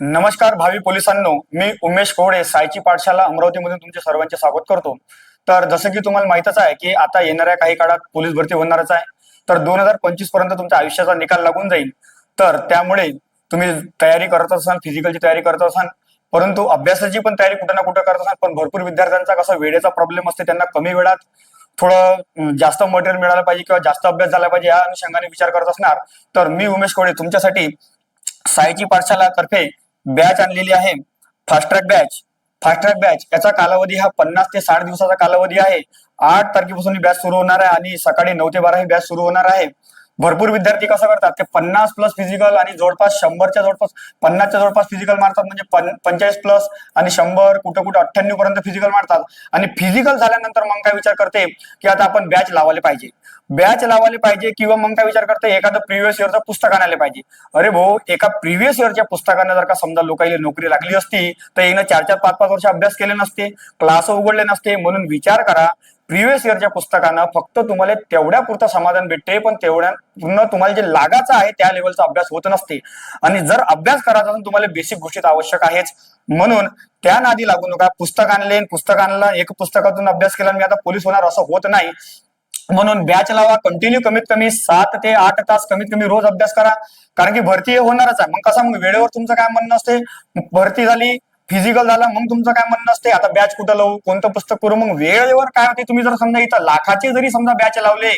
नमस्कार भावी पोलिसांनो मी उमेश कोवडे सायची पाठशाला अमरावतीमधून तुमचे सर्वांचे स्वागत करतो. तर जसं की तुम्हाला माहितच आहे की आता येणाऱ्या काही काळात पोलीस भरती होणारच आहे. तर दोन हजार पंचवीसपर्यंत तुमच्या आयुष्याचा निकाल लागून जाईल. तर त्यामुळे तुम्ही तयारी करत असाल फिजिकलची तयारी करत असाल परंतु अभ्यासाची पण तयारी कुठे ना कुठे करत असाल पण भरपूर विद्यार्थ्यांचा कसा वेळेचा प्रॉब्लेम असते त्यांना कमी वेळात थोडं जास्त मटेरियल मिळालं पाहिजे किंवा जास्त अभ्यास झाला पाहिजे या अनुषंगाने विचार करत असणार. तर मी उमेश कोळे तुमच्यासाठी सायची पाठशाला तर्फे बॅच आणलेली आहे. Fast track batch fast track batch याचा कालावधी हा पन्नास ते साठ दिवसाचा कालावधी आहे. आठ तारखेपासून ही बॅच सुरू होणार आहे आणि सकाळी नऊ ते बारा ही बॅच सुरू होणार आहे. भरपूर विद्यार्थी कसं करतात ते पन्नास प्लस फिजिकल आणि जवळपास शंभरच्या जवळपास पन्नासच्या जवळपास फिजिकल मारतात म्हणजे पंचेचाळीस प्लस आणि शंभर कुठं कुठं अठ्ठ्याण्णव पर्यंत फिजिकल मारतात. आणि फिजिकल झाल्यानंतर मग काय विचार करते की आता आपण बॅच लावायला पाहिजे. बॅच लावायला पाहिजे किंवा मग काय विचार करते एखादं प्रिव्हियस इयरचं पुस्तक आणायला पाहिजे. अरे भाऊ एका प्रिव्हियस इयरच्या पुस्तकाने जर का समजा लोकांना नोकरी लागली असती तर येणं चार चार पाच पाच वर्ष अभ्यास केले नसते क्लास उघडले नसते म्हणून विचार करा प्रिव्हियस इयरच्या पुस्तकांना फक्त तुम्हाला तेवढ्या पुरतं समाधान भेटते पण तेवढ्या पूर्ण तुम्हाला जे लागाचं आहे त्या लेवलचा अभ्यास होत नसते. आणि जर अभ्यास करायचा असेल तुम्हाला बेसिक गोष्टी आवश्यक आहेच. म्हणून त्या नादी लागू नका. पुस्तक आणले पुस्तक आणलं एक पुस्तकातून अभ्यास केला मी आता पोलीस होणार असं होत नाही. म्हणून बॅच लावा कंटिन्यू कमीत कमी सात ते आठ तास कमीत कमी रोज अभ्यास करा. कारण की भरती हे होणारच आहे. मग कसं मग वेळेवर तुमचं काय म्हणणं असते? भरती झाली फिजिकल झालं मग तुमचं काय म्हणणं असते आता बॅच कुठं लावू? कोणतं पुस्तक करू? मग वेळेवर काय होते? तुम्ही जर समजा इथं लाखाचे जरी समजा बॅच लावले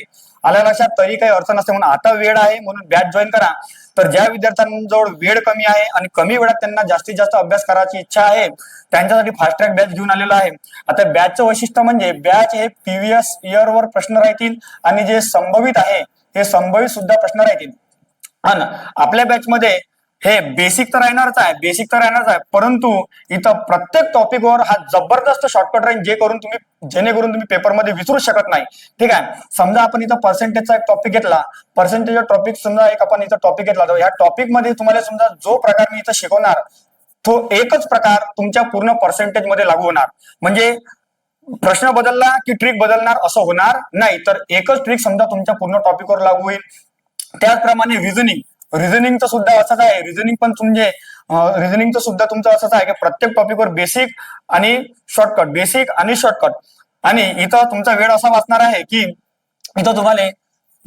आल्या लक्षात तरी काही अडचण नसते. म्हणून आता वेळ आहे म्हणून बॅच जॉईन करा. तर ज्या विद्यार्थ्यांजवळ वेळ कमी आहे आणि कमी वेळात त्यांना जास्तीत जास्त अभ्यास करायची इच्छा आहे त्यांच्यासाठी फास्ट ट्रॅक बॅच घेऊन आलेला आहे. आता बॅचचं वैशिष्ट्य म्हणजे बॅच हे प्रिव्हियस इयरवर प्रश्न राहतील आणि जे संभवित आहे हे संभवित सुद्धा प्रश्न राहतील. आपल्या बॅच मध्ये हे बेसिक तर राहणारच आहे बेसिक तर राहणारच आहे. परंतु इथं प्रत्येक टॉपिकवर हा जबरदस्त शॉर्टकट राहील जे करून तुम्ही जेणेकरून तुम्ही पेपरमध्ये विसरू शकत नाही. ठीक आहे? समजा आपण इथं पर्सेंटेजचा एक टॉपिक घेतला. पर्सेंटेज टॉपिक समजा एक आपण इथं टॉपिक घेतला. तर या टॉपिकमध्ये तुम्हाला समजा जो प्रकार मी इथं शिकवणार तो एकच प्रकार तुमच्या पूर्ण पर्सेंटेजमध्ये लागू होणार. म्हणजे प्रश्न बदलला की ट्रिक बदलणार असं होणार नाही. तर एकच ट्रिक समजा तुमच्या पूर्ण टॉपिकवर लागू होईल. त्याचप्रमाणे रिझनिंग रिझनिंगचं सुद्धा असंच आहे. रिझनिंग पण तुमचे रिझनिंगचं सुद्धा तुमचं असंच आहे की प्रत्येक टॉपिकवर बेसिक आणि शॉर्टकट बेसिक आणि शॉर्टकट आणि इथं तुमचा वेळ असा वाचणार आहे की इथं तुम्हाला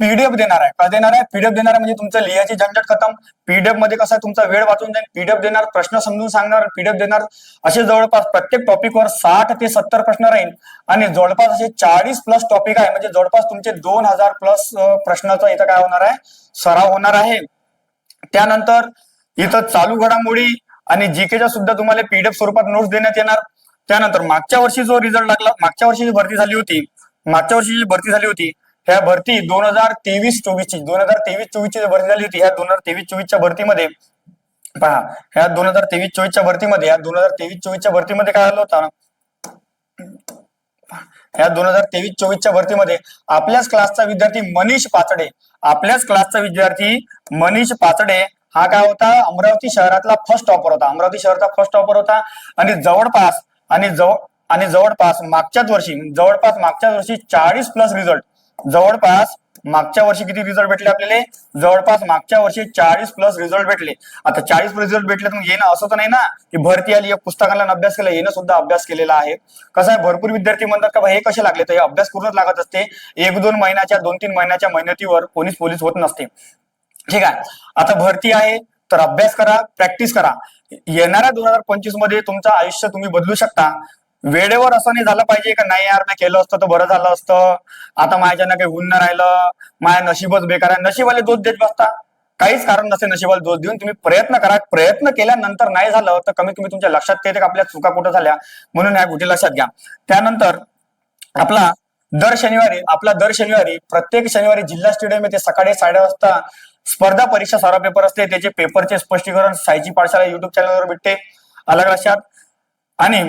पीडीएफ देणार आहे. का देणार आहे? पीडीएफ देणार आहे म्हणजे तुमचं लिहायची झंझट खतम. पीडीएफमध्ये कसं आहे? तुमचा वेळ वाचून जाईल. पीडीएफ देणार प्रश्न समजून सांगणार पीडीएफ देणार. असे जवळपास प्रत्येक टॉपिकवर साठ ते सत्तर प्रश्न राहील आणि जवळपास असे चाळीस प्लस टॉपिक आहे. म्हणजे जवळपास तुमचे दोन हजार प्लस प्रश्नाचा इथं काय होणार आहे? सराव होणार आहे. त्यानंतर इथं चालू घडामोडी आणि जीकेच्या सुद्धा तुम्हाला पीडीएफ स्वरूपात नोट्स देण्यात येणार. त्यानंतर मागच्या वर्षी जो रिझल्ट लागला मागच्या वर्षी जी भरती झाली होती मागच्या वर्षी जी भरती झाली होती ह्या भरती दोन हजार तेवीस चोवीस ची दोन हजार तेवीस चोवीस ची भरती झाली होती ह्या दोन हजार तेवीस चोवीसच्या भरतीमध्ये पहा ह्या दोन हजार तेवीस चोवीसच्या भरतीमध्ये या दोन हजार तेवीस चोवीसच्या भरतीमध्ये काय आलं होतं? या दोन हजार तेवीस चोवीसच्या भरतीमध्ये आपल्याच क्लासचा विद्यार्थी मनीष पाचडे. आपल्याच क्लासचा विद्यार्थी मनीष पाचडे. हा काय होता? अमरावती शहरातला फर्स्ट टॉपर होता. अमरावती शहराचा फर्स्ट टॉपर होता. आणि जवळपास आणि जवळ आणि जवळपास मागच्याच वर्षी जवळपास मागच्याच वर्षी चाळीस प्लस रिझल्ट जवळपास मागच्या वर्षी किती रिझल्ट भेटले आपल्याला? जवळपास मागच्या वर्षी चाळीस प्लस रिझल्ट भेटले. आता चाळीस प्लस रिझल्ट भेटले तर येणं असं तर नाही ना? की भरती आली या पुस्तकाला अभ्यास केला येणं सुद्धा अभ्यास केलेला आहे. कसं आहे भरपूर विद्यार्थी म्हणतात का बा हे कसे लागले? तर हे अभ्यास पूर्णच लागत असते. एक दोन महिन्याच्या दोन तीन महिन्याच्या मेहनतीवर कोणीच पोलीस होत नसते. ठीक आहे? आता भरती आहे तर अभ्यास करा प्रॅक्टिस करा. येणाऱ्या दोन हजार पंचवीसमध्ये तुमचं आयुष्य तुम्ही बदलू शकता. वेळेवर असं नाही झालं पाहिजे का नाही यार मी केलं असतं तर बरं झालं असतं. आता माझ्यानं काही होऊन नाही राहिलं माझ्या नशीबच बेकार आहे. नशिबाले दोष देत बसता. काहीच कारण नसेल नशिबाला दोष देऊन तुम्ही प्रयत्न करा. प्रयत्न केल्यानंतर नाही झालं तर कमीत कमी तुमच्या लक्षात येते का आपल्या चुका कुठं झाल्या? म्हणून या गोष्टी लक्षात घ्या. त्यानंतर आपला दर शनिवारी आपला दर शनिवारी प्रत्येक शनिवारी जिल्हा स्टेडियम येथे सकाळी साडे वाजता स्पर्धा परीक्षा सारा पेपर असते. त्याचे पेपरचे स्पष्टीकरण सायची पाठशाला युट्यूब चॅनलवर भेटते. अलग लक्षात. आणि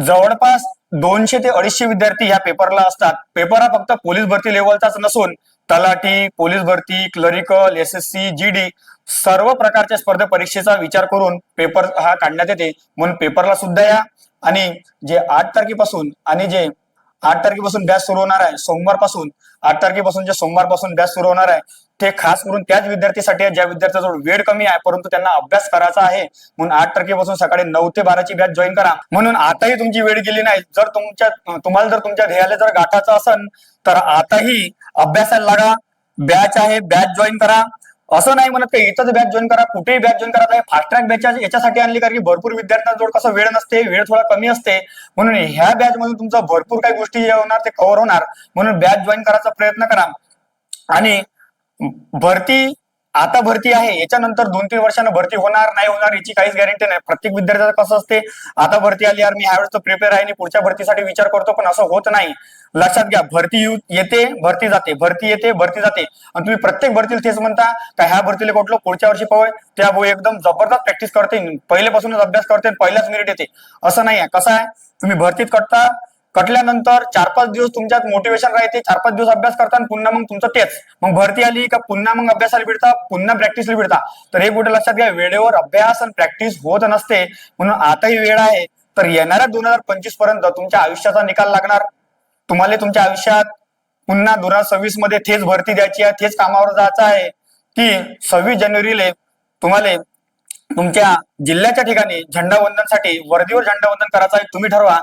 जवळपास दोनशे ते अडीचशे विद्यार्थी ह्या पेपरला असतात. पेपर हा फक्त पोलीस भरती लेवलचाच नसून तलाठी पोलीस भरती clerical S S C G D सर्व प्रकारच्या स्पर्धा परीक्षेचा विचार करून पेपर हा काढण्यात येते. म्हणून पेपरला सुद्धा या. आणि जे आठ तारखेपासून आणि जे आठ तारखेपासून बॅच सुरू होणार आहे सोमवारपासून आठ तारखेपासून जे सोमवारपासून बॅच सुरू होणार आहे ते खास करून त्याच विद्यार्थीसाठी आहे ज्या विद्यार्थ्याजवळ वेळ कमी आहे परंतु त्यांना अभ्यास करायचा आहे म्हणून आठ तारखेपासून सकाळी नऊ ते बाराची बॅच जॉईन करा. म्हणून आताही तुमची वेळ गेली नाही. जर तुमच्या तुम्हाला जर तुमच्या ध्येयाला जर गाठायचं असेल तर आताही अभ्यासाला लागा. बॅच आहे बॅच जॉईन करा. असं नाही म्हणत की इथंच बॅच जॉईन करा कुठेही बॅच जॉईन करा फास्ट ट्रॅक बॅच याच्यासाठी आणली कारण की भरपूर विद्यार्थ्यांजवळ कसं वेळ नसते वेळ थोडा कमी असते. म्हणून ह्या बॅच मधून तुमचा भरपूर काही गोष्टी होणार ते कव्हर होणार. म्हणून बॅच जॉईन करायचा प्रयत्न करा. आणि भरती आता भरती आहे. याच्यानंतर दोन तीन वर्षांना भरती होणार नाही होणार याची काहीच गॅरंटी नाही. प्रत्येक विद्यार्थ्याचं कसं असते आता भरती आली यार मी ह्यावेळेस प्रिपेअर आहे आणि पुढच्या भरतीसाठी विचार करतो पण असं होत नाही. लक्षात घ्या भरती येते भरती जाते. भरती येते भरती जाते. आणि तुम्ही प्रत्येक भरतीला तेच म्हणता का ह्या भरतीला कुठलो? पुढच्या वर्षी पवय त्या भाऊ एकदम जबरदस्त प्रॅक्टिस करते. पहिल्यापासूनच अभ्यास करते पहिल्याच मिनिट येते. असं नाही आहे कसं आहे? तुम्ही भरतीत कटता कटल्यानंतर चार पाच दिवस तुमच्यात मोटिवेशन राहते चार पाच दिवस अभ्यास करता आणि पुन्हा मग तुमचं तेच. मग भरती आली का पुन्हा मग अभ्यासाला भेटता पुन्हा प्रॅक्टिसला भेटता तर हे कुठे लक्षात घ्या वेळेवर अभ्यास आणि प्रॅक्टिस होत नसते म्हणून आताही वेळ आहे. तर येणाऱ्या दोन हजार पंचवीसपर्यंत तुमच्या आयुष्याचा निकाल लागणार. तुम्हाला तुमच्या आयुष्यात पुन्हा दोन हजार सव्वीसमध्ये थेच भरती द्यायची आहे थेच कामावर जायचं आहे की सव्वीस जानेवारीला तुम्हाला तुमच्या जिल्ह्याच्या ठिकाणी झेंडावंदनसाठी वर्दीवर झेंडावंदन करायचं आहे तुम्ही ठरवा.